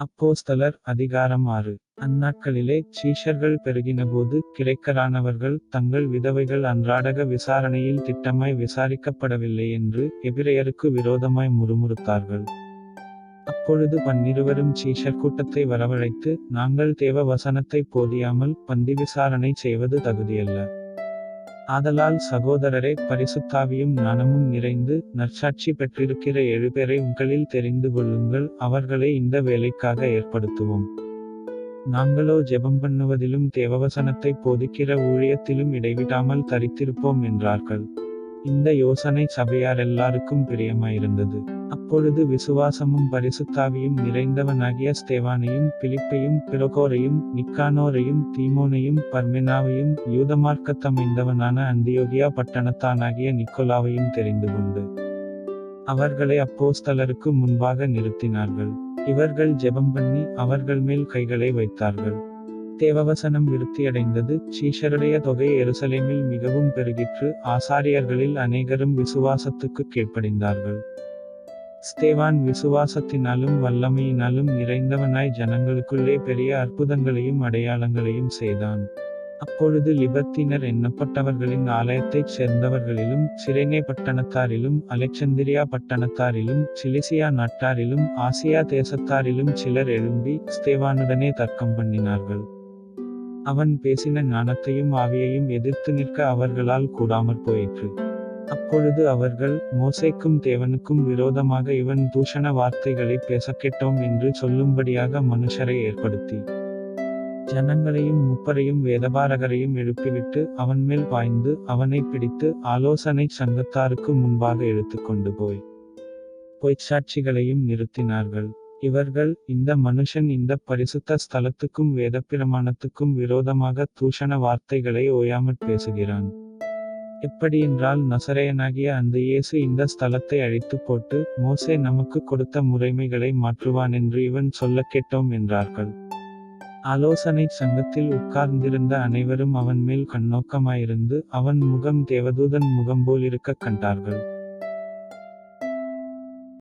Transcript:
அப்போஸ்தலர் அதிகாரம் ஆறு. அந்நாட்களிலே சீஷர்கள் பெருகினபோது கிரைக்கரானவர்கள் தங்கள் விதவைகள் அன்றாடக விசாரணையில் திட்டமாய் விசாரிக்கப்படவில்லை என்று எபிரெயருக்கு விரோதமாய் முறுமுறுத்தார்கள். அப்பொழுது பன்னிருவரும் சீஷர் கூட்டத்தை வரவழைத்து நாங்கள் தேவ வசனத்தை போதியாமல் பந்தி விசாரணை செய்வது தகுதியல்ல. ஆதலால் சகோதரரே பரிசுத்தாவியும் ஞானமும் நிறைந்து நற்சாட்சி பெற்றிருக்கிற ஏழு பேரை உங்களில் தெரிந்து கொள்ளுங்கள் அவர்களை இந்த வேலைக்காக ஏற்படுத்துவோம். நாங்களோ ஜெபம் பண்ணுவதிலும் தேவவசனத்தை போதிக்கிற ஊழியத்திலும் இடைவிடாமல் தரித்திருப்போம் என்றார்கள். இந்த யோசனை சபையார் எல்லாருக்கும் பிரியமாயிருந்தது. அப்பொழுது விசுவாசமும் பரிசுத்தாவியும் நிறைந்தவனாகிய ஸ்தேவானையும் பிலிப்பையும் பிரோகோரையும் நிக்கானோரையும் தீமோனையும் பர்மெனாவையும் யூதமார்க்கத்தமைந்தவனான அந்தியோகியா பட்டணத்தானாகிய நிக்கோலாவையும் தெரிந்து கொண்டு அவர்களை அப்போஸ்தலருக்கு முன்பாக நிறுத்தினார்கள். இவர்கள் ஜெபம் பண்ணி அவர்கள் மேல் கைகளை வைத்தார்கள். தேவவசனம் விருத்தியடைந்தது. சீஷருடைய தொகை எருசலேமில் மிகவும் பெருகிற்று. ஆசாரியர்களில் அநேகரும் விசுவாசத்துக்கு கீழ்ப்படிந்தார்கள். ஸ்தேவான் விசுவாசத்தினாலும் வல்லமையினாலும் நிறைந்தவனாய் ஜனங்களுக்குள்ளே பெரிய அற்புதங்களையும் அடையாளங்களையும் செய்தான். அப்பொழுது லிபத்தினர் எண்ணப்பட்டவர்களின் ஆலயத்தைச் சேர்ந்தவர்களிலும் சிரேனே பட்டணத்தாரிலும் அலெக்சந்திரியா பட்டணத்தாரிலும் சிலிசியா நாட்டாரிலும் ஆசியா தேசத்தாரிலும் சிலர் எழும்பி ஸ்தேவானுடனே தர்க்கம் பண்ணினார்கள். அவன் பேசின ஞானத்தையும் ஆவியையும் எதிர்த்து நிற்க அவர்களால் கூடாமற் போயிற்று. அப்பொழுது அவர்கள் மோசைக்கும் தேவனுக்கும் விரோதமாக இவன் தூஷண வார்த்தைகளை பேசக்கெட்டோம் என்று சொல்லும்படியாக மனுஷரை ஏற்படுத்தி. ஜனங்களையும் முப்பரையும் வேதபாரகரையும் எழுப்பிவிட்டு அவன் மேல் பாய்ந்து அவனை பிடித்து ஆலோசனை சங்கத்தாருக்கு முன்பாக எடுத்துக்கொண்டு போய். பொய்ச்சாட்சிகளையும் நிறுத்தினார்கள். இவர்கள் இந்த மனுஷன் இந்த பரிசுத்த ஸ்தலத்துக்கும் வேதப்பிரமாணத்துக்கும் விரோதமாக தூஷண வார்த்தைகளை ஓயாமற் பேசுகிறான். எப்படியென்றால் நசரையனாகிய அந்த இயேசு இந்த ஸ்தலத்தை அழித்து போட்டு மோசே நமக்கு கொடுத்த முறைமைகளை மாற்றுவான் என்று இவன் சொல்ல கேட்டோம் என்றார்கள். ஆலோசனை சங்கத்தில் உட்கார்ந்திருந்த அனைவரும் அவன் மேல் கண்ணோக்கமாயிருந்து அவன் முகம் தேவதூதன் முகம் போல் இருக்க கண்டார்கள்.